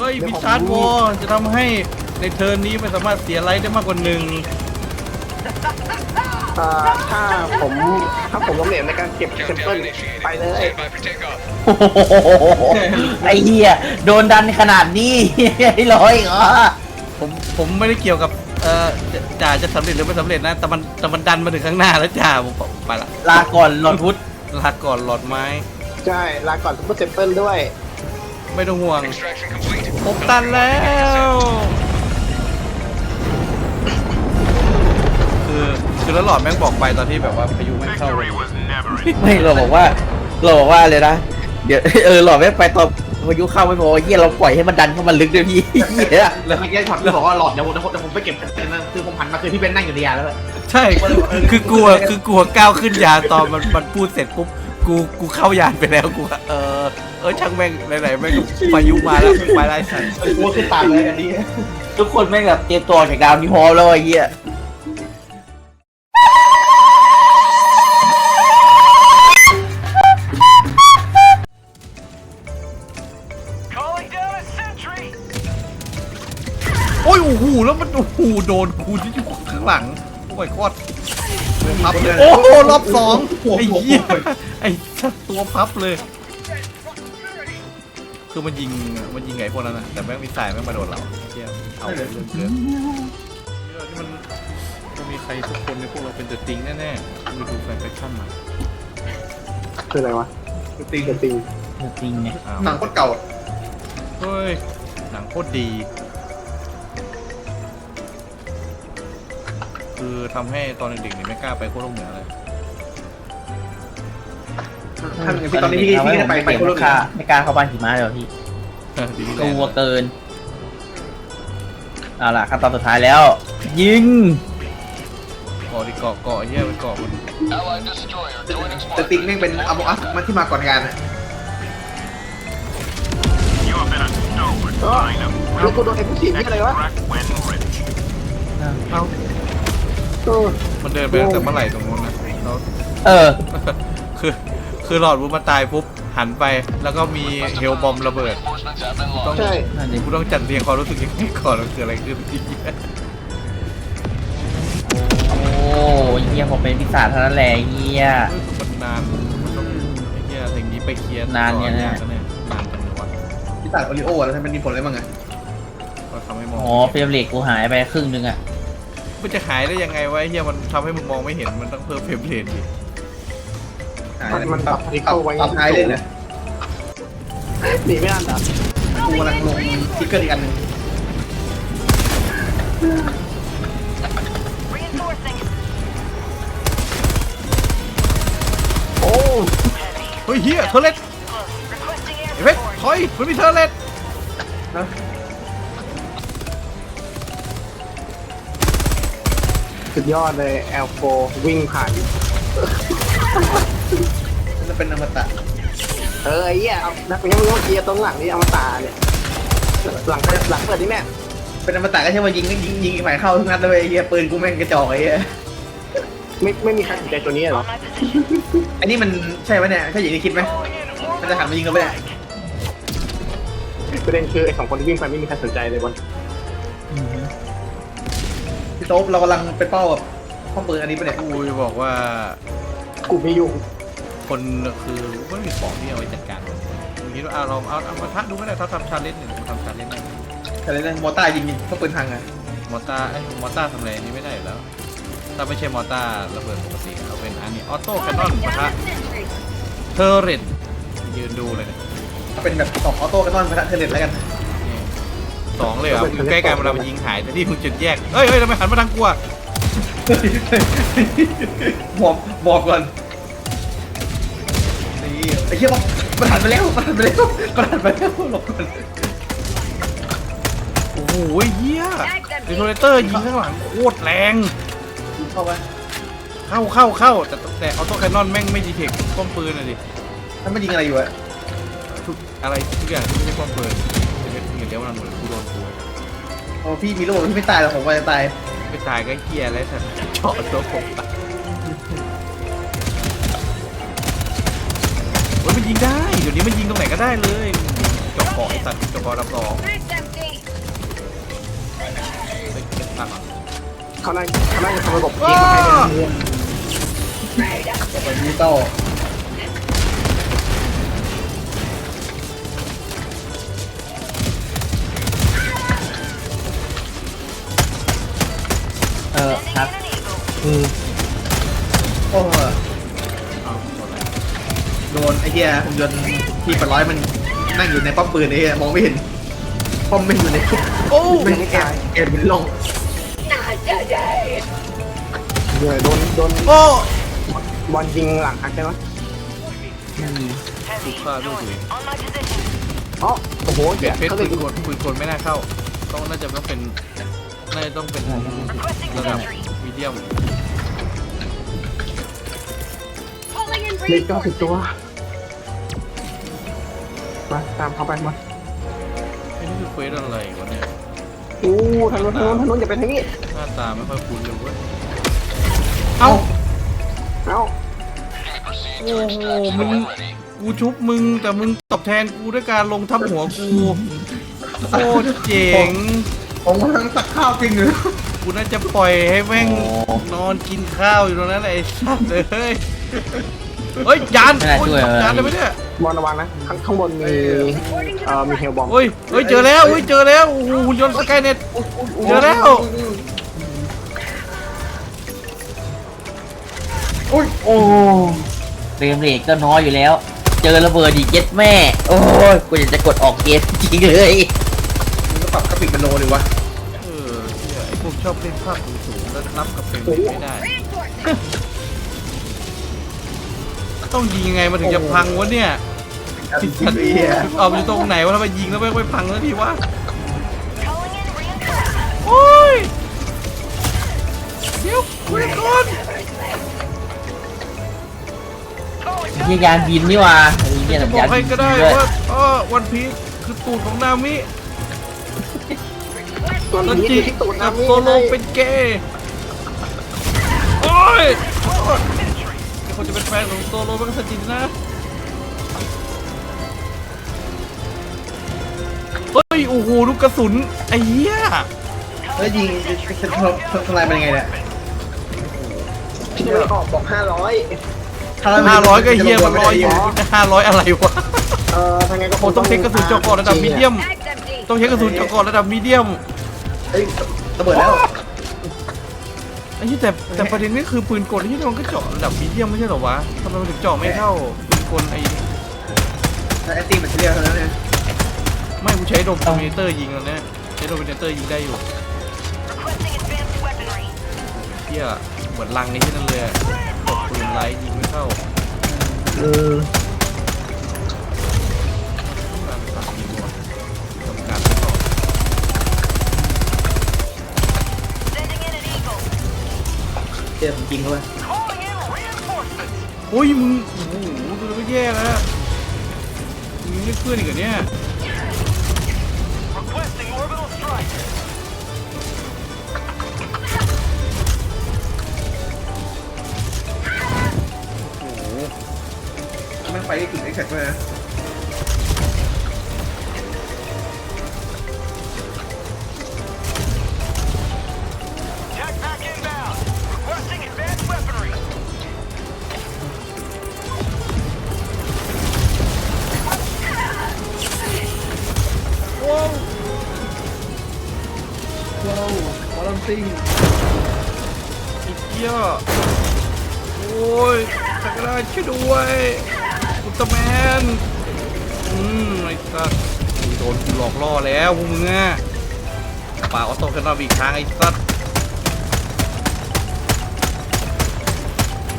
เฮ้ยพิชาร์ดวอลจะทำให้ในเทิร์นนี้ไม่สามารถเสียไลท์ได้มากกว่าหนึ่งอ่าถ้าผมถ้าผมล้มเหลวในการเก็บแซมเปิลไปเลยโอ้โหไอ้เหี้ยโดนดันขนาดนี้ไอ้ร้อยเหรอผมผมไม่ได้เกี่ยวกับเอ่อจะจ่าจะสำเร็จหรือไม่สำเร็จนะแต่มันแต่มันดันมาถึงข้างหน้าแล้วจ่าผมไปละลาก่อนหลอดพุทธลาก่อนหลอดไม้ใช่ลาก่อนซุปเปอร์แซมเปิลด้วย ไม่ต้องห่วง ผมตันแล้ว คือคือแล้วหลอดแม่งบอกไปตอนที่แบบว่าพายุแม่งเข้าเลยไม่เราบอกว่าเราบอกว่าเลยนะ เดี๋ยวเออหลอดไม่ไปตอนพายุเข้าไม่พอเหี้ยเราปล่อยให้มันดันเข้ามาลึกด้วยพี่เหี้ยแล้วเมื่อกี้ช็อตที่บอกว่าหลอดเดี๋ยวผมเดี๋ยวผมเดี๋ยวผมไปเก็บนะคือผมหันมาคือพี่เบนนั่งอยู่ในยาแล้วอะใช่ คือกลัวคือกลัวก้าวขึ้นยานตอนมันมันพูดเสร็จปุ๊บ กูกูเข้ายานไปแล้วกูก็เออเออช่างแม่งไหนๆแม่งก็พายุมาแล้วไปไล่สันกูขึ้นตามเลยอันนี้ทุกคนแม่งแบบเตรียมตัวออกจากดาวนี้พอแล้วไอ้เหี้ยโอ้ยโอ้โหแล้วมันโอ้โหโดนกูที่อยู่ข้างหลังโอ้ยโคตร พับเลยโอ้โหรอบสองไอ้เหี้ยไอ้สัตว์ตัวพับเลย คือมันยิงมันยิงไงพวกนั้นนะแต่แม่งมีสายแม่งมาโดนเราเที่ยเอาเรื่องเกินเรื่องนี่มันจะมีใครสักคนในพวกเราเป็นเดอะติงแน่ๆไปดูแฟนแฟชั่นมาคืออะไรวะตีเดอะติงจริงไงอ้าวหนังโคตรเก่าเฮ้ยหนังโคตรดี คือทำให้ตอนเด็กๆเนี่ยไม่กล้าไปโคตรโลกเหนือเลย ท่านพี่ตอนนี้พี่พี่ไปไปไม่คนละกล้าไม่กล้าเข้าบ้านหิมะเลยเหรอพี่ดีที่กลัวแล้วเกินเอาล่ะขั้นตอนสุดท้ายแล้ว ยิงเกาะที่เกาะเกาะเฮียเป็นเกาะมันแต่ติงแม่งเป็นอโมอัสมันที่มาก่อนงานอะเออแล้วกูโดนเอ็กซ์ซีฟนี่อะไรวะเอ้าเออ มันเดินไปตั้งแต่เมื่อไหร่ตรงนู้นนะแล้วเออ คือคือหลอดวุ้มันตายปุ๊บหันไปแล้วก็มีเฮลบอมระเบิดต้องใช่ นั่นดิกูต้องจัดเรียงความรู้สึกยังไงก่อนว่าเกิดอะไรขึ้นที่โอ้ยเฮียผมเป็นพิศาจเท่านั้นแหละเฮีย มันนานมันต้องไอ้เหี้ยสิ่งนี้ไปเคลียร์นานเนี่ยนะ ก่อเนี่ยนานจังเลยวะพี่ตัดโอริโอ้แล้วมันมีผลอะไรบ้างอะก็ทำให้มองอ๋อเฟรมเรทกูหายไปครึ่งนึงอะ มันจะหายได้ยังไงวะไอ้เฮียมันทำให้มึงมองไม่เห็นมันต้องเพิ่มเฟรมเรทดิมันมันปรับนิปรับโก้ไว้ปรับท้ายเลยนะหนีไม่ทันเหรอกูกำลังลงสติ๊กเกอร์อีกอันหนึ่งโอ้เฮ้ยเฮียเทอร์เลตเอฟเฟกถอยมันมีเทอร์เลต สุดยอดเลยแอลโฟวิ่งผ่านมันจะเป็นอมตะเออไอ้เหี้ยเอานักยังเมื่อกี้ตรงหลังนี่เอามาตาเนี่ย หลังเปิดหลังเปิดนี่แม่เป็นอมตะก็ใช่ว่ายิงยิงยิงอีกฝ่ายเข้าทุกนัดเลยไอ้เหี้ยปืนกูแม่งกระจอกไอ้เหี้ยไม่ไม่มีใครสนใจตัวนี้เหรอ อันนี้มันใช่ไหมเนี่ยใช่อย่างที่คิดไหมมันจะหันมายิงกันไหมเนี่ยประเด็นคือไอ้สองคนที่วิ่งไปไม่มีใครสนใจเลยบอลพี่ โต๊บเรากำลังเป็นเป้าแบบข้อปืนอันนี้ปะเนี่ยกูจะบอกว่ากูไม่ยุ่งคนคือไม่มีของที่เอาไว้จัดการมึงคิดว่าเอาเราเอาเอามาทักดูก็ได้เขาทำชาเลนจ์หนึ่งทำชาเลนจ์ได้แต่ในมอต้ายิงยิงข้อปืนพังอะมอต้าไอ้ยมอต้าทำอะไรอันนี้ไม่ได้อยู่แล้ว ถ้าไม่ใช่มอต้าระเบิดปกติเอาเป็นอันนี้ออโต้แคนนอนปะทะเทอร์เรตยืนดูเลยเนี่ยถ้าเป็นแบบสองออโต้กันตอนพระเทเลตแล้วกันนี่ สองเลยเหรออยู่ใกล้กันเวลามันยิงหายแต่ที่มึงจุดแยกเอ้ยเอ้ยทำไมหันมาทางกูอะบอกบอกก่อนนี่ไอ้เหี้ยบอกมันหันไปแล้วมันหันไปแล้วมันหันไปแล้วหลบก่อนโอ้โหเฮียดีโทเรเตอร์ยิงข้างหลังโคตรแรงเข้าไปเข้าเข้าเข้าแต่แต่ออโต้แคนนอนแม่งไม่ดีเทคป้อมปืนอะดิถ้ามันยิงอะไรอยู่อะทุกอะไรทุกอย่างที่ไม่ใช่ป้อมปืนจะเป็น โอ้พี่มีโล่พี่ไม่ตายหรอกผมว่าจะตายไม่ตายก็เฮียแล้วแต่เจาะตัวผมตายเฮ้ยมันยิงได้ เดี๋ยวนี้มันยิงตรงไหนก็ได้เลยจบเกาะไอ้สัตว์จกอรับรอง Max empty. ไปเก็บตังค์อะเขานั่งเขานั่งทำระบบเกมมาให้ด้วยนะแบบดิจิตอลเอ คือโอ้โหอ้าวโดนอะไรโดนไอ้เหี้ยหุ่นยนต์ที่ปดร้อยมันนั่งอยู่ในป้อมปืนไอ้เหี้ยมองไม่เห็นป้อมไม่อยู่ในคุกโอ้ไม่แอบแอบเป็นลงเดี๋ยวโดนโดนโอ้บอลยิงหลังหักใช่ไหมถูกฆ่าด้วยตัวเอง On my position. อ๋อโอ้โหเปลี่เดี๋ยยนวเพชรเขาปืเลยนกลปืนกลไม่น่าเข้าต้องน่าจะต้องเป็น น่าจะต้องเป็น Requesting ระดับ entry. มีเดียม Calling in เล็กก็สิบ reinforcements. ตัวมาตามเขาไปมาไอ้นี่คือเควสอะไรวะเนี่ยอู้ทางโน้นทางโน้นทางโน้นอย่าไปทางนี้ หน้าตาไม่ค่อยคุ้นเลยเว้ยเอ้า เอ้าโอ้โหมึงกูชุบมึงแต่มึงตอบแทนกูด้วยการลงทับหัวกู โคตรเจ๋ง ผมกำลังตักข้าวจริงเลยกูน่าจะปล่อยให้แม่งโอ้นอนกินข้าวอยู่ตรงนั้นแหละไอ้สัตว์เลยเฮ้ยเฮ้ยยานไม่น่าโอ้ยช่วยจับอะไร ยานได้ไหมเนี่ยบอลระวังนะข้างข้างบนมี Reporting to เอ่อ the มีเฮลบอมเฮ้ยเฮ้ยเจอแล้วเฮ้ยเจอแล้วโอ้โหหุ่นยนต์สกายเน็ตเจอแล้วอุ้ยโอ้เฟรมเรทก็น้อยอยู่แล้ว เจอระเบิดอีกเย็ดแม่ โอ้ยกูอยากจะกดออกเกมจริงเลย ฟิกเป็นโลเลยวะเออเหี้ยไอ้พวกชอบเล่นภาพสูงๆแล้วนับกับเฟรมเรทไม่ได้ reinforcements. ต้องยิงยังไงมันถึงจะพังวะเนี่ยจริงๆไอ้เหี้ยเอาไปตรงไหนวะทำไมยิงแล้วไม่ค่อยพังสักทีวะ Calling in reinforcements. โอ้ย เดี๋ยวคุยก่อนนี่ยานบินนี่หว่าไอ้เนี่ยจะแบบบอยากนให้บินก็ได้ด้วยว่าอ๋อวันพีชคือตูดของนามิ ตัวแล้วนี้จีอยู่ที่ตูดกันะบโซโลเป็นเกย์โอ้ยไอ้คนจะเป็นแฟนของโซโลมันก็สจินนะเฮ้ยโอ้โหลูกกระสุนไอ้เหี้ยแล้วยิงจะทำลายมันยังไงเนี่ยที่ไม่ออกบอกห้าร้อยห้าร้อยก็เหี้ยมันร้อยอยู่ห้าร้อยอะไรวะเอ่อทางไงก็โอ้ต้องเช็คกระสุนเจาะก่อนระดับมีเดียม Max empty. ต้องเช็คกระสุนเจาะก่อนระดับมีเดียม เฮ้ยระเบิดแล้วไอ้ที่แต่แต่ประเด็นนี่คือปืนกลที่มันก็เจาะระดับมีเดียมไม่ใช่เหรอวะทำไมมันถึงเจาะไม่เข้าปืนกลไอ้ไอ้ตีมันเรียกเท่านั้นเนี่ยไม่กูใช้โดมโดมิเตอร์ยิงแล้วเนี่ยใช้โดมิเตอร์ยิงได้อยู่ Requesting advanced weaponry. เที่ยเหมือนลังในที่นั่นเลยอะกดปืนไล่ยิงไม่เข้า เออ เจอจริงเขาเลย Calling in reinforcements. โอ้ยมึงโอ้โหดูแล้วก็แย่แล้วมึงไม่เพื่อนอีกเหรอเนี่ย Requesting orbital strike. โอ้โหแม่งไปถึงไอ้แขกเลยนะ ซิงอีเหี้ยโอ้ยจักรราชช่วยด้วยอุลตร้าแมน อืมไอ้สัสโดนกูหลอกล่อแล้วพวกมึงอะป่าออโต้ขึ้นมาอีกครั้งไอ้สัส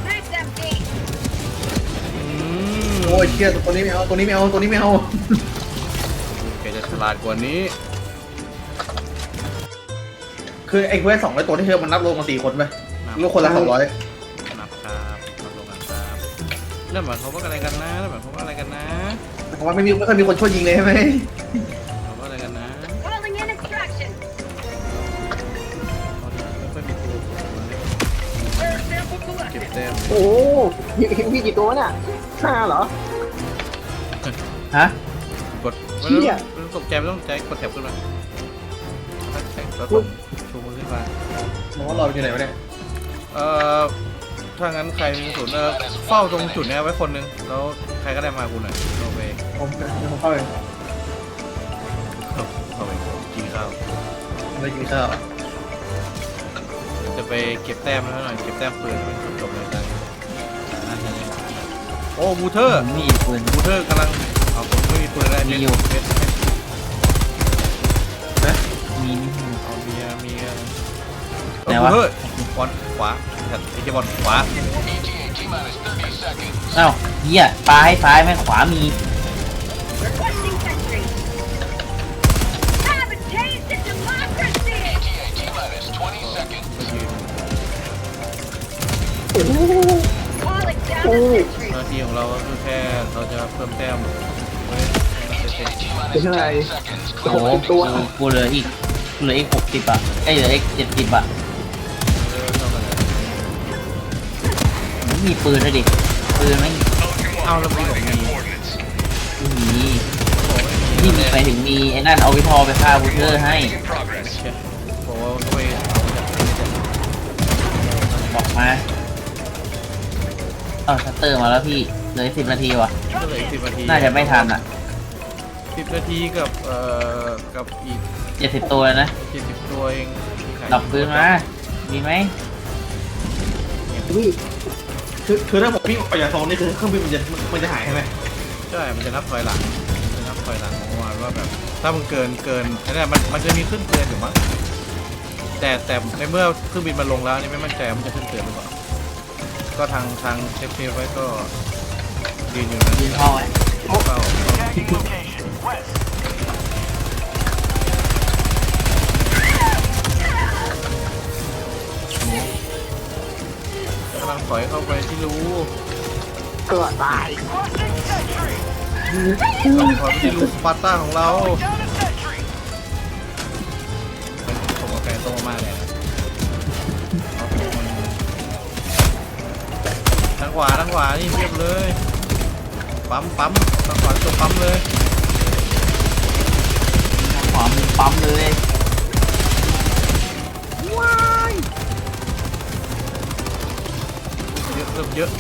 Max empty. อืมโอ้ยเชี่ยตัวนี้ไม่เอา ตัวนี้ไม่เอา ตัวนี้ไม่เอาแกจะฉลาดกว่านี้ คือไอ้เพื่อนสองร้อยตัวที่เธอมันนับรวมกันสี่คนไหมลูกคนละสองร้อยนับครับนับลงกันครับนั่นหมายความว่าอะไรกันนะนั่นหมายความว่าอะไรกันนะผมว่าไม่มีไม่เคยมีคนช่วยยิงเลยใช่ไหมหมายความว่าอะไรกันนะ Calling in extraction. ตอนนี้ไม่ค่อยมีตัว Rare sample collected. เก็บแต้มโอ้โหมีมีกี่ตัวเนี่ยห้าเหรอ ฮะกดไม่ต้องไม่ต้องตกใจไม่ต้องตกใจกดแถบขึ้นมา แท็กแล้วก็ชูมือขึ้นมา มองว่าเราอยู่ไหนวะเนี่ยเอ่อ ถ้างั้นใครมีศูนย์เออเฝ้าตรงจุดเนี้ยไว้คนหนึง แล้วใครก็ได้มากูหน่อยเราไปผมผมเข้าไปเราไปกินข้าวไปกินข้าวจะไปเก็บแต้มแล้วหน่อย เก็บแต้มปืนให้มันจบๆเลยกันนั่นนั่นนี่โอ้บูเทอร์ผมมีปืน บูเทอร์กำลัง เอาผมไม่มีปืนอะไรมีอยู่ เบสมีนี่เอามีอะมีอะ ไหนเอาวะบูเทอร์บอลขวาแถบไอ้เจ้าบอลขวาเอ้าเฮียซ้ายซ้ายแม่งขวามี Requesting sentry. Have a taste of democracy. ไปยืน Calling down Oh. a sentry. หน้าที่ของเราก็คือแค่เราจะเพิ่มแต้มไว้ให้มันเสร็จเป็นอะไรโอ้โหหกตัวกูกูเหลืออีกกูเหลืออีกหกสิบอะไอ้ยเหลืออีกเจ็ดสิบอะ มีปืนเลยดิปืนไม่เอาแล้วไม่บอกมีมีนี่มีไปถึงมีไอ้นั่นเอาวิทอไปฆ่าบูเทอร์ให้บอกว่าต้องไปเอาจากที่นี่บอกมาเอาชัตเตอร์มาแล้วพี่เหลือสิบนาทีว่ะเหลยสิบนาทีน่าจะไม่ทันอะสิบนาทีกับเอ่อกับอีกเจ็ดสิบตัวนะเจ็ดสิบตัวเองดับปืนมามีไหมนี่ คือคือถ้าผมพี่ออกจากโซนนี่คือเครื่องบินมันจะมันจะหายใช่ไหมใช่ มันจะนับถอยหลังมันจะนับถอยหลังของมันว่าแบบ ถ้ามันเกินเกินไอ้เนี่ยมันมันจะมีขึ้นเตือนอยู่มั้ง แต่แต่ในเมื่อเครื่องบินมันลงแล้วนี่ไม่มั่นใจว่ามันจะขึ้นเตือนหรือเปล่า ก็ทางทางเซฟเซฟไว้ก็ยืนอยู่นะยืนเข้าไว้เข้า ลังถอยเข้าไปที่รูก็ตาย Requesting sentry. กำลังถอยไปที่รูสปาร์ต้าของเรา Down a sentry. เป็นผมกับแฟนโตมากเลยนะเอาตัวมันทางขวาทางขวานี่เรียบเลย ปั๊มปั๊มทางขวาตัวปั๊มเลยขวามือปั๊มเลย เริ่มเยอะ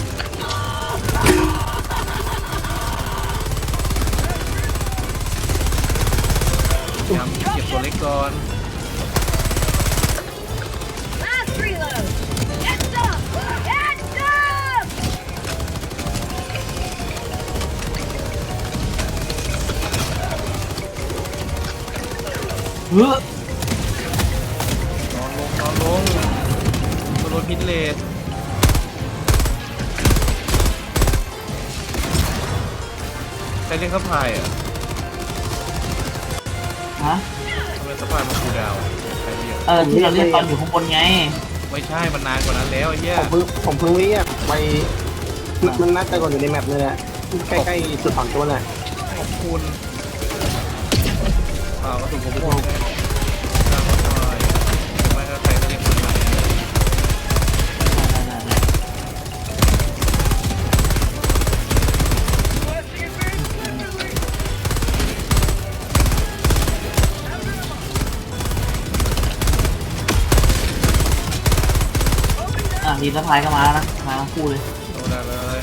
พยายามเก็บตัวเล็กก่อน พายอะฮะทำไมข้าพายมาคูลดาวน์ใครเรียกเออที่เราเล่นตอนอยู่ข้างบนไงไม่ใช่มันนานกว่านั้นแล้วไอ้เหี้ยผมเพิ่งผมเพิ่งเรียกไปมันมันน่าจะก่อนอยู่ในแมปเลยแหละใกล้ๆจุดถอนตัวน่ะขอบคุณอ่าวกระสุนผมหมด ทีมสะพายก็มาแล้วนะมาทั้งคู่เลยโดนได้เลย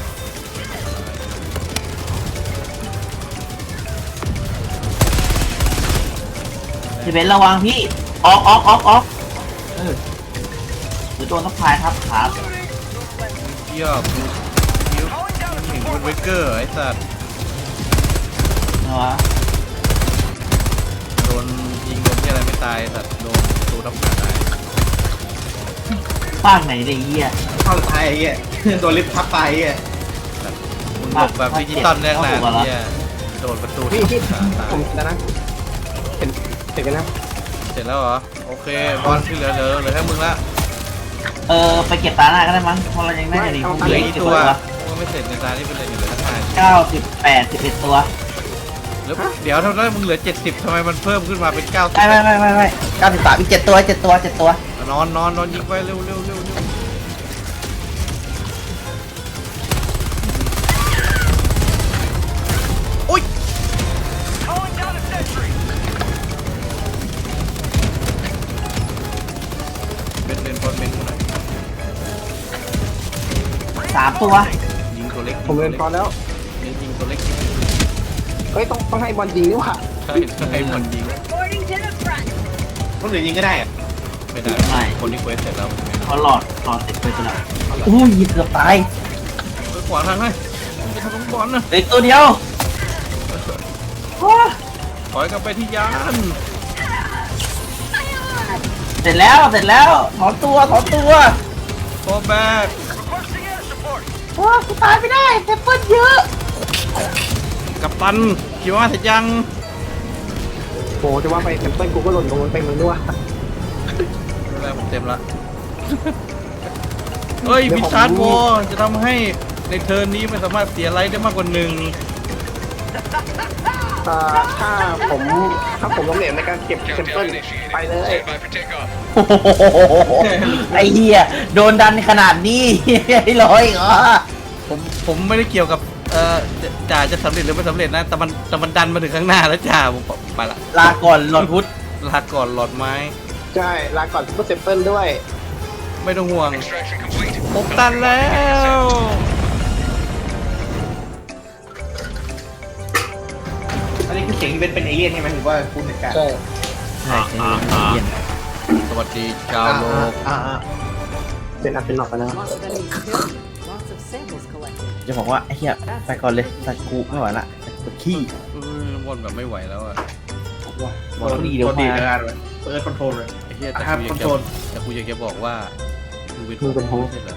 พี่เบนซ์ระวังพี่ออกออกออกออกเออหรือโดนสะพายทับขาเยี่ยมยิ้วเห็นเป็นเวกเกอร์ไอ้สัตว์เนอะโดนยิงโดนที่อะไรไม่ตายแต่โดนตูทับขาตาย ปากไหนเนี่ยไอ้เหี้ยเข้าสุดท้ายไอ้เหี้ยโดนลิฟต์ทับไปไอ้เหี้ยมึงบอกแบบดิจิตอลแรกนะเนี่ยโดนประตูพี่ทับพี่ขาตายผมแล้วนะเห็นเห็นกันนะเสร็จแล้วเหรอ โอเค บอลที่เหลือเหลือเหลือแค่มึงละเออไปเก็บตาหน้าก็ได้มั้งเพราะเรายังได้จะดีเหลือยี่กี่สิบตัตัววมึงไม่เสร็จในตาที่เป็นอะไรอยู่เหลือแค่ห้าเก้าสิบแปดสิบเอ็ดตัวแล้วเดี๋ยวทำไมมึงเหลือ 70ทำไมมันเพิ่มขึ้นมาเป็น9ไม่ไม่ไม่ไม่ไม่เก้าสิบสามอีกเจ็ดตัวเจ็ดตัวเจ็ดตัว นอนนอนนอนยิงไปเร็วเร็วเร็วเร็วโอ๊ยเป็นเป็นพอเป็นหน่อยสามตัว ยิงตัวเล็กผมเล่นพอแล้วเน้นยิงตัวเล็กเฮ้ยต้องต้องให้บอลยิงนี่หว่าใช่ให้บอลยิงต้องหลือยิงก็ได้ ไม่ได้ไม่คนที่เควสเสร็จแล้วเขาหลอดหลอดเสร็จไปตัวละอุ้ยเกือบตายไปขวางทางให้มึงจะทำลูกบอลนะเหลืออกตัวเดียวโอ้ถอยกลับไปที่ยานเสร็จแล้วเสร็จแล้วถอนตัวถอนตัวโตแบก Requesting air support. โอ้กูตายไม่ได้แต่เปิ้ลเยอะกับตันคิดว่าเสร็จยังโอ้จะว่าไปแซมเปิลกูก็หล่นลงไปมึงด้วย ไม่เป็นไรผมเต็มละ เฮ้ยพิชาร์ดวอลจะทำให้ในเทิร์นนี้ไม่สามารถเสียไลท์ได้มากกว่าหนึ่งอ่าถ้าผมถ้าผมล้มเหลวในการเก็บแซมเปิลไปเลยโอ้โหไอ้เหี้ยโดนดันขนาดนี้ไอ้ร้อยเหรอผมผมไม่ได้เกี่ยวกับเอ่อจะจ่าจะสำเร็จหรือไม่สำเร็จนะแต่มันแต่มันดันมาถึงข้างหน้าแล้วจ่าผมไปละลาก่อนหลอดพุทธลาก่อนหลอดไม้ ใช่ ลาก่อนซุปเปอร์แซมเปิลด้วย ไม่ต้องห่วงผมตันแล้ว อันนี้คือเสียงที่เป็นเป็นเอเลี่ยนใช่ไหมหรือว่าคุณเหตุการณ์ใช่ใช่ใช่เย็นสวัสดีชาวโลกอ่าอ่าเป็นอัพเป็นหนอกกันนะ Lots of enemies killed, lots of samples collected. จะบอกว่าไอ้เหี้ยไปก่อนเลยสัตว์กูไม่ไหวละปวดขี้เออวนแบบไม่ไหวแล้วอะ บอลดีเดี๋ยวดีมาในงานเลยเปิดคอนโทรลเลยไอ้ เหี้ยแต่ครับกูอยากคอนโทรจะลแต่กูอยากจะบอกว่ามึงเป็นมึงเป็นโฮสไม่ใช่เหรอ